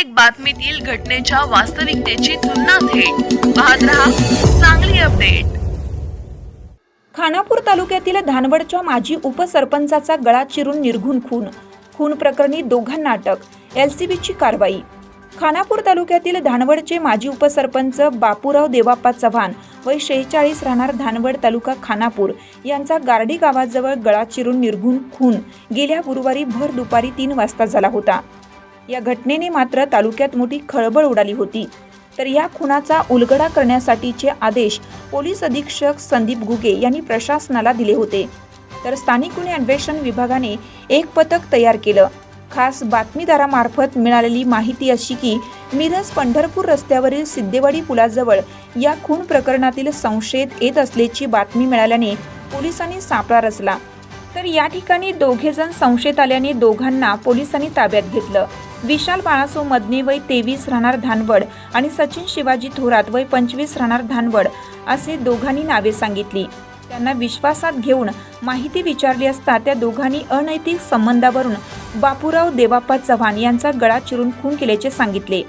प्रत्येक बातमीतील घटनेच्या वास्तविकतेची तुलना थेट. पाहत रहा चांगली अपडेट. खानापूर तालुक्यातील धानवडच्या माजी उपसरपंचाचा गळा चिरून निर्घुण खून. खून प्रकरणी दोघांना अटक एलसीबीची कारवाई. खानापूर तालुक्यातील धानवडचे माजी उपसरपंच बापूराव देवाप्पा चव्हाण वय शेहेचाळीस राहणार धानवड तालुका खानापूर यांचा गार्डी गावाजवळ गळा चिरून निर्घुण खून. गेल्या गुरुवारी भर दुपारी तीन वाजता झाला होता. या घटनेने मात्र तालुक्यात मोठी खळबळ उडाली होती. तर या खुनाचा उलगडा करण्यासाठीचे आदेश पोलीस अधीक्षक संदीप घुगे यांनी प्रशासनाला दिले होते. तर स्थानिक गुन्हे अन्वेषण विभागाने एक पथक तयार केलं. खास बातमीदारामार्फत मिळालेली माहिती अशी की मिरज पंढरपूर रस्त्यावरील सिद्धेवाडी पुलाजवळ या खून प्रकरणातील संशयित येत असल्याची बातमी मिळाल्याने पोलिसांनी सापळा रचला. तर या ठिकाणी दोघेजण संशयित आल्याने दोघांना पोलिसांनी ताब्यात घेतलं. विशाल बाळासो मदने वय तेवीस राहणार धानवड आणि सचिन शिवाजी थोरात वय पंचवीस राहणार धानवड असे दोघांनी नावे सांगितली. त्यांना विश्वासात घेऊन माहिती विचारली असता त्या दोघांनी अनैतिक संबंधावरून बापूराव देवाप्पा चव्हाण यांचा गळा चिरून खून केल्याचे सांगितले.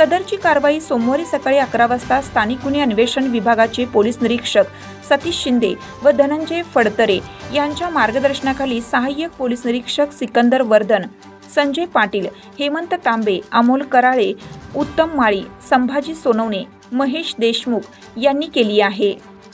सदरची कारवाई सोमवारी सकाळी अकरा वाजता स्थानिक गुन्हे अन्वेषण विभागाचे पोलीस निरीक्षक सतीश शिंदे व धनंजय फडतरे यांच्या मार्गदर्शनाखाली सहाय्यक पोलीस निरीक्षक सिकंदर वर्धन संजय पाटील हेमंत तांबे अमोल कराळे उत्तम माळी संभाजी सोनवणे महेश देशमुख यांनी केली आहे.